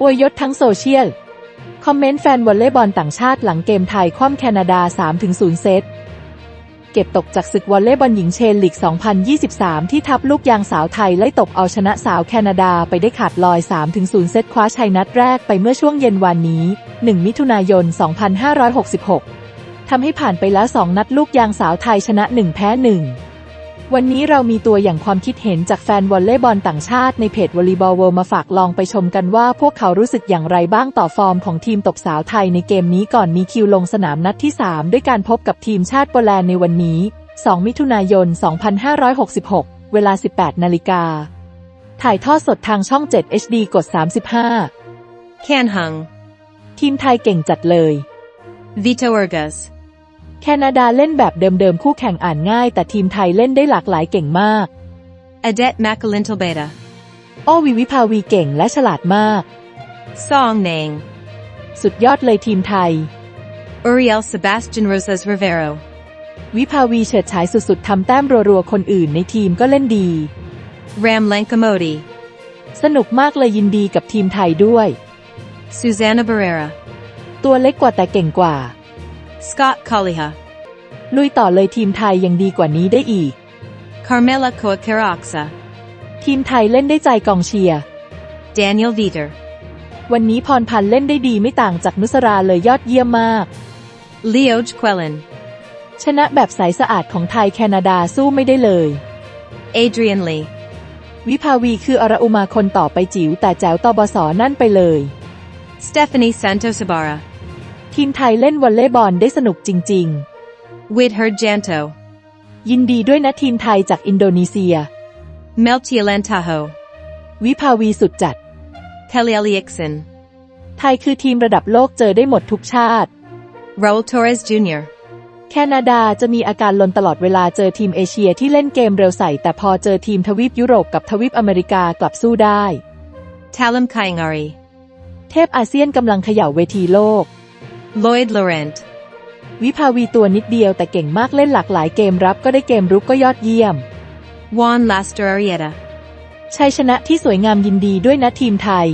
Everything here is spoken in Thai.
อวยยศทั้งโซเชียล คอมเมนต์แฟนวอลเลย์บอลต่างชาติหลังเกมไทยคว่ำแคนาดา 3-0 เซต เก็บตกจากศึกวอลเลย์บอลหญิงเชนลีก 2023 ที่ทัพลูกยางสาวไทยไล่ตบเอาชนะสาวแคนาดาไปได้ขาดลอย 3-0 เซตคว้าชัยนัดแรกไปเมื่อช่วงเย็นวานนี้ 1 มิถุนายน 2566ทำให้ผ่านไปแล้ว 2 นัดลูกยางสาวไทยชนะ 1 แพ้ 1 วันนี้เรามีตัวอย่างความคิดเห็นจากแฟนวอลเลย์บอลต่างชาติในเพจวอลเลย์บอลเวิลด์มาฝากลองไปชมกันว่าพวกเขารู้สึกอย่างไรบ้างต่อฟอร์มของทีมตบสาวไทยในเกมนี้ก่อนมีคิวลงสนามนัดที่ 3 ด้วยการพบกับทีมชาติโปแลนด์ในวันนี้ 2 มิถุนายน 2566 เวลา 18 นาฬิกา ถ่ายทอดสดทางช่อง 7 HD กด 35 Can Hung, ทีมไทยเก่งจัดเลย Vito Urgas, แคนาดาเล่นแบบเดิมๆคู่แข่งอ่านง่าย แต่ทีมไทยเล่นได้หลากหลายเก่งมาก Adet Makalintalbeta, โอ้วิวิภาวีเก่งและฉลาดมาก Song Nang, สุดยอดเลยทีมไทย Uriel Sebastian Rosas Rivero, วิภาวีเฉิดฉายสุดๆทำแต้มรัวๆ คนอื่นในทีมก็เล่นดี Ram Lankamodi, สนุกมากเลยยินดีกับทีมไทยด้วย Susanna Barrera, ตัวเล็กกว่าแต่เก่งกว่า Scott Kaliha, ลุยต่อเลยทีมไทยยังดีกว่านี้ได้อีก Carmela Coacaroxa, ทีมไทยเล่นได้ใจกองเชียร์ Daniel Viter, วันนี้พรพันธ์เล่นได้ดีไม่ต่างจากนุสราเลยยอดเยี่ยมมาก Leo Quellen, ชนะแบบใสสะอาดของไทยแคนาดาสู้ไม่ได้เลย Adrian Lee, วิภาวีคืออรอุมาคนต่อไปจิ๋วแต่แจ๋วตบสนั่นไปเลย Stephanie Santos Ibarra, ทีมไทยเล่นวอลเลย์บอลได้สนุกจริง Widher Janto, ๆยินดีด้วยนะทีมไทยจากอินโดนีเซีย Meltia Lantaho, วิภาวีสุดจัด Kelly Eliakson, ไทยคือทีมระดับโลกเจอได้หมดทุกชาติ Raul Torres Jr., แคนาดาจะมีอาการลนตลอดเวลาเจอทีมเอเชียที่เล่นเกมเร็วใส่แต่พอเจอทีมทวีปยุโรปกับทวีปอเมริกากลับสู้ได้ Talam Kaingari, เทพอาเซียนกำลังเขย่าเวทีโลก Lloyd Laurent, วิภาวีตัวนิดเดียวแต่เก่งมากเล่นหลากหลายเกมรับก็ได้เกมรุกก็ยอดเยี่ยม Juan Laster Arieta, ชัยชนะที่สวยงามยินดีด้วยนะทีมไทย